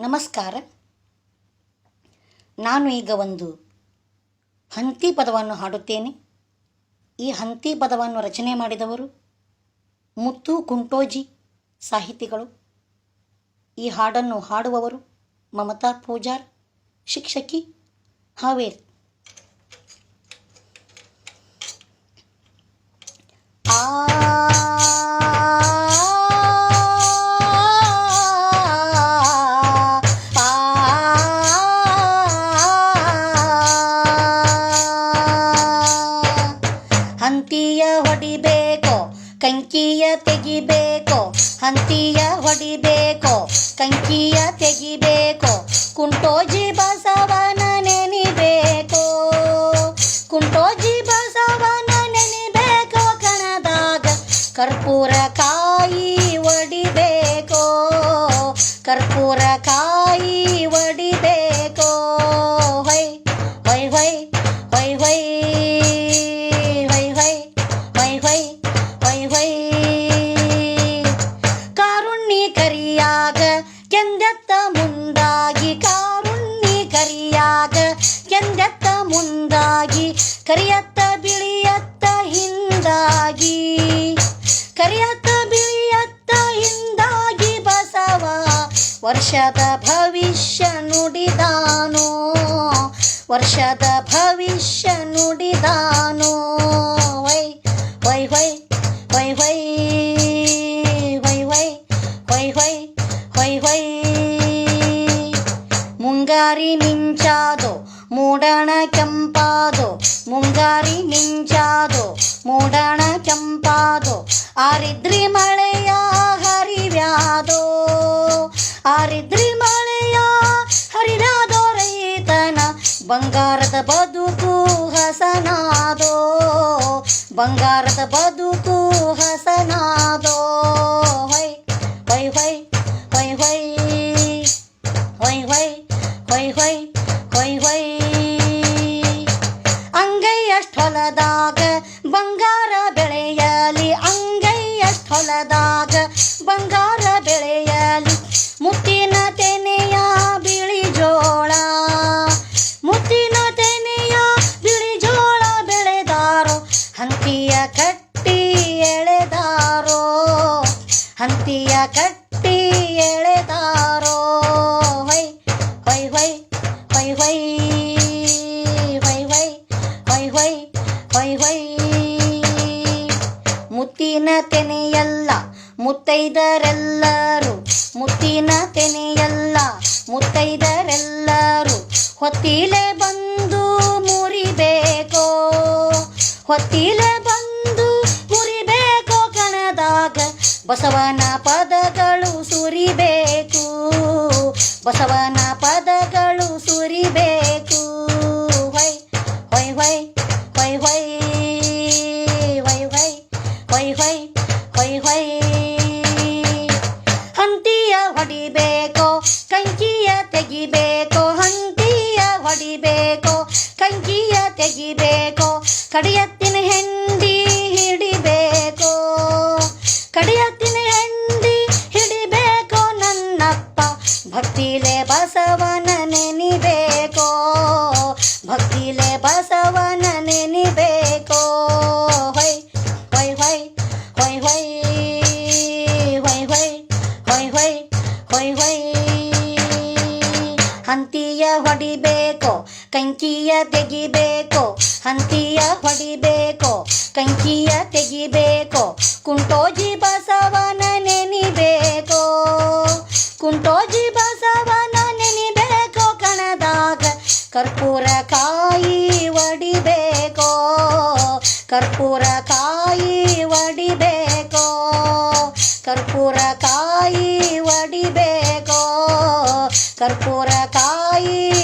ನಮಸ್ಕಾರ. ನಾನು ಈಗ ಒಂದು ಹಂತಿ ಪದವನ್ನು ಹಾಡುತ್ತೇನೆ. ಈ ಹಂತಿ ಪದವನ್ನು ರಚನೆ ಮಾಡಿದವರು ಮುತ್ತು ಕುಂಟೋಜಿ ಸಾಹಿತಿಗಳು. ಈ ಹಾಡನ್ನು ಹಾಡುವವರು ಮಮತಾ ಪೂಜಾರ್, ಶಿಕ್ಷಕಿ ಹಾವೇರ್. ಆ ಕಂಕಿಯ ತೆಗಿಬೇಕು, ಹಂತಿಯ ಹೊಡಿಬೇಕೋ, ಕಂಕಿಯ ತೆಗಿಬೇಕು, ಕುಂಟೋಜಿ ಬಸವನ ನೆನಿಬೇಕೋ, ಕುಂಟೋಜಿ ಬಸವನ ನೆನಿಬೇಕೋ, ಕಣದಾಗ ಕರ್ಪೂರ ಕಾಯಿ ಒಡಿಬೇಕೋ, ಕರ್ಪೂರ ಕಾಯಿ ಕರಿಯತ್ತ ಬಿಳಿಯತ್ತ ಹಿಂದಾಗಿ ಕರಿಯತ್ತ ಬಿಳಿಯತ್ತ ಹಿಂದಾಗಿ ಬಸವ ವರ್ಷದ ಭವಿಷ್ಯ ನುಡಿದಾನೋ ವರ್ಷದ ಭವಿಷ್ಯ ನುಡಿದಾನೋ ವೈ ವೈ ವೈ ವೈ ವೈ ವೈ ವೈ ವೈ ವೈ ವೈ ವೈ ಮುಂಗಾರಿ ನಿಂಚಾದೋ ಮೂಡಣ ಕೆಂಪಾದೋ ಮುಂಗಾರಿ ಮಿಂಚಾದು ಮೂಡಣ ಚಂಪಾದು ಆರಿದ್ರಿ ಮಳೆಯ ಹರಿವ್ಯಾದೋ. ಆರಿದ್ರಿ ಮಳೆಯ ಹರಿದಾದೋ ರೈತನ, ಬಂಗಾರದ ಬದುಕು ಹಸನಾದೋ. ಬಂಗಾರದ ಬದುಕು ಹಸನಾದೋ. ಹೈ ಹೈ ಹೈ ಹೈ ಹೈ ಹೈ ಹೈ ಹೊಯ್ ಹೊಯ್ ಹೊಯ್ ಹೊಯ್. ಅಂಗೈಯಷ್ಟೊಲದಾಗ ಬಂಗಾರ ಬೆಳೆಯಲಿ ಮುತ್ತಿನ ತೆನೆಯ ಬಿಳಿ ಜೋಳ ಮುತ್ತಿನ ತೆನೆಯ ಬಿಳಿ ಜೋಳ ಬೆಳೆದಾರೋ ಹಂತಿಯ ಕಟ್ಟಿ ಎಳೆದಾರೋ ಹಂತಿಯ ಕಟ್ಟಿ ಎಳೆದಾರೋ ವೈ ಹೊಯ್ ವೈ ಹೊಯ್ ವೈ ಹೊಯ್ ಹೊಯ್ ಹೊಯ್ ಹೊಯ್ ಹೊಯ್ ಹೊಯ್ ಮುತ್ತಿನ ತೆನೆಯಲ್ಲ ಮುತ್ತೈದರೆಲ್ಲರೂ, ಮುತ್ತಿನ ತೆನೆಯಲ್ಲ, ಮುತ್ತೈದರೆಲ್ಲರೂ, ಹೊತ್ತಿಲೆ ಬಂದು ಮುರಿಬೇಕೋ? ಹೊತ್ತಿಲೆ ಬಂದು ಮುರಿಬೇಕೋ ಕಣದಾಗ? ಬಸವನ ಪದಗಳು ಸುರಿಬೇಕು. ಬಸವನ ಹೊಡಿಬೇಕೋ? ಕಂಕಿಯ ತೆಗಿಬೇಕು? ಹಂತಿಯ ಹೊಡಿಬೇಕು? ಕಂಕಿಯ ತೆಗಿಬೇಕು? ಕಡಿಯತ್ತಿನ ಹೆಂಡಿ ಹಿಡಿಬೇಕು? ಕಡಿಯತ್ತಿನ ಹೆಂಡಿ ಹಿಡಿಬೇಕು? ನನ್ನಪ್ಪ, ಭಕ್ತಿಲೆ ಬಸವನ ನೆನಿಬೇಕು? ಭಕ್ತಿಲೆ ಬಸವನ ನೆನಿಬೇಕೋ? ಹೊಡಿಬೇಕೋ, ಕಂಕಿಯ ತೆಗಿಬೇಕು, ಹಂತಿಯ ಹೊಡಿಬೇಕು, ಕಂಕಿಯ ತೆಗಿಬೇಕು, ಕುಂಟೋಜಿ ಬಸವನ ನೆನಿಬೇಕು, ಕುಂಟೋಜಿ ಬಸವನ ನೆನಿಬೇಕು, ಕಣದಾಗ ಕರ್ಪೂರ ಕಾಯಿ ಒಡಿಬೇಕು, ಕರ್ಪೂರ ಕಾಯಿ ಒಡಿಬೇಕು, ಕರ್ಪೂರ ಕಾಯಿ ಒಡಿಬೇಕು, ಕರ್ಪೂರ ಕಾಯಿ bye.